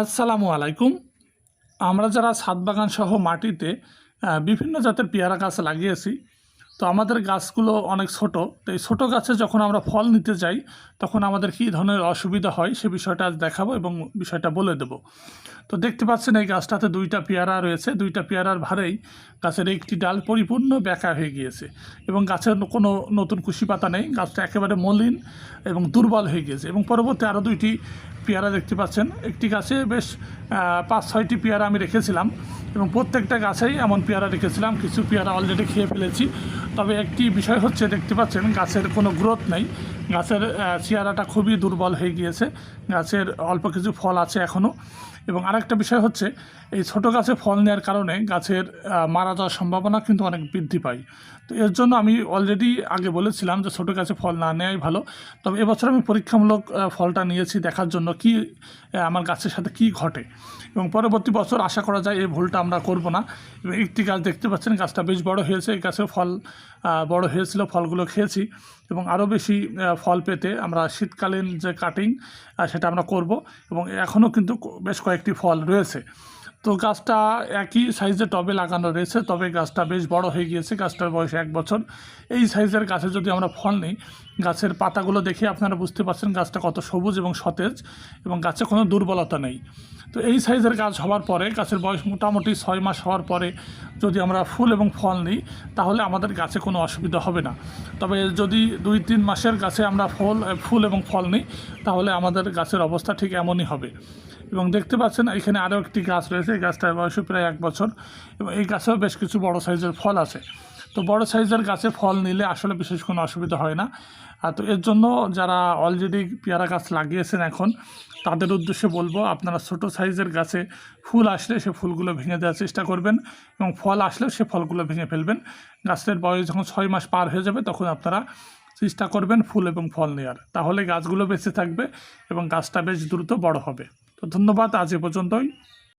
আসসালামু আলাইকুম। আমরা যারা ছাদ বাগান সহ মাটিতে বিভিন্ন জাতের পেয়ারা গাছ লাগিয়েছি, তো আমাদের গাছগুলো অনেক ছোট। তো এই ছোটো গাছে যখন আমরা ফল নিতে যাই তখন আমাদের কী ধরনের অসুবিধা হয় সে বিষয়টা আজ দেখাবো এবং বিষয়টা বলে দেব। তো দেখতে পাচ্ছেন এই গাছটাতে দুইটা পেয়ারা রয়েছে। দুইটা পেয়ারার ভারেই গাছের একটি ডাল পরিপূর্ণ ব্যাকা হয়ে গিয়েছে এবং গাছের কোনো নতুন কুশি পাতা নেই। গাছটা একেবারে মলিন এবং দুর্বল হয়ে গিয়েছে এবং পরবর্তী আরও দুইটি পেয়ারা দেখতে পাচ্ছেন। একটি গাছে বেশ পাঁচ, ছয়টি পেয়ারা আমি রেখেছিলাম এবং প্রত্যেকটা গাছেই এমন পেয়ারা রেখেছিলাম। কিছু পেয়ারা অলরেডি খেয়ে ফেলেছি। তবে একটি বিষয় হচ্ছে, দেখতে পাচ্ছেন গাছের কোনো গ্রোথ নেই। গাছের চেয়ারাটা খুবই দুর্বল হয়ে গিয়েছে। গাছের অল্প কিছু ফল আছে এখনও এবং আরেকটা বিষয় হচ্ছে, এই ছোটো গাছে ফল নেওয়ার কারণে গাছের মারা যাওয়ার সম্ভাবনা কিন্তু অনেক বৃদ্ধি পায়। তো এর জন্য আমি অলরেডি আগে বলেছিলাম যে ছোটো গাছে ফল না নেওয়াই ভালো। তবে এবছর আমি পরীক্ষামূলক ফলটা নিয়েছি দেখার জন্য কি আমার গাছের সাথে কি ঘটে। এবং পরবর্তী বছর আশা করা যায় এই ভুলটা আমরা করব না। এবং একটি গাছ দেখতে পাচ্ছেন, গাছটা বেশ বড় হয়েছে, এই গাছের ফল বড় হয়েছিল ফলগুলো খেয়েছি এবং আরও বেশি ফল পেতে আমরা শীতকালীন যে কাটিং সেটা আমরা করব এবং এখনও কিন্তু বেশ কয়েকটি ফল রয়েছে। তো গাছটা একই সাইজের টবে লাগানো রয়েছে, তবে গাছটা বেশ বড় হয়ে গিয়েছে, গাছটার বয়স এক বছর। এই সাইজের গাছে যদি আমরা ফল নিই, গাছের পাতাগুলো দেখে আপনারা বুঝতে পারছেন গাছটা কত সবুজ এবং সতেজ এবং গাছে কোনো দুর্বলতা নেই। তো এই সাইজের গাছ হওয়ার পরে, গাছের বয়স মোটামুটি ছয় মাস হওয়ার পরে যদি আমরা ফুল এবং ফল নিই, তাহলে আমাদের গাছে কোনো অসুবিধা হবে না। তবে যদি দুই তিন মাসের গাছে আমরা ফল, ফুল এবং ফল নিই, তাহলে আমাদের গাছের অবস্থা ঠিক এমনই হবে। এবং দেখতে পাচ্ছেন, এখানে আরও একটি গাছ রয়েছে। এই গাছটার বয়স প্রায় এক বছর এবং এই গাছেও বেশ কিছু বড় সাইজের ফল আছে। তো বড় সাইজের গাছে ফল নিলে আসলে বিশেষ কোনো অসুবিধা হয় না। আর তো এর জন্য যারা অলরেডি পেয়ারা গাছ লাগিয়েছেন এখন, তাদের উদ্দেশ্যে বলব আপনারা ছোট সাইজের গাছে ফুল আসলে সে ফুলগুলো ভেঙে দেওয়ার চেষ্টা করবেন এবং ফল আসলেও সে ফলগুলো ভেঙে ফেলবেন। গাছের বয়স যখন ছয় মাস পার হয়ে যাবে তখন আপনারা চেষ্টা করবেন ফুল এবং ফল নেওয়ার তাহলে গাছগুলো বেঁচে থাকবে এবং গাছটা বেশ দ্রুত বড় হবে। তো ধন্যবাদ, আজ এ পর্যন্তই।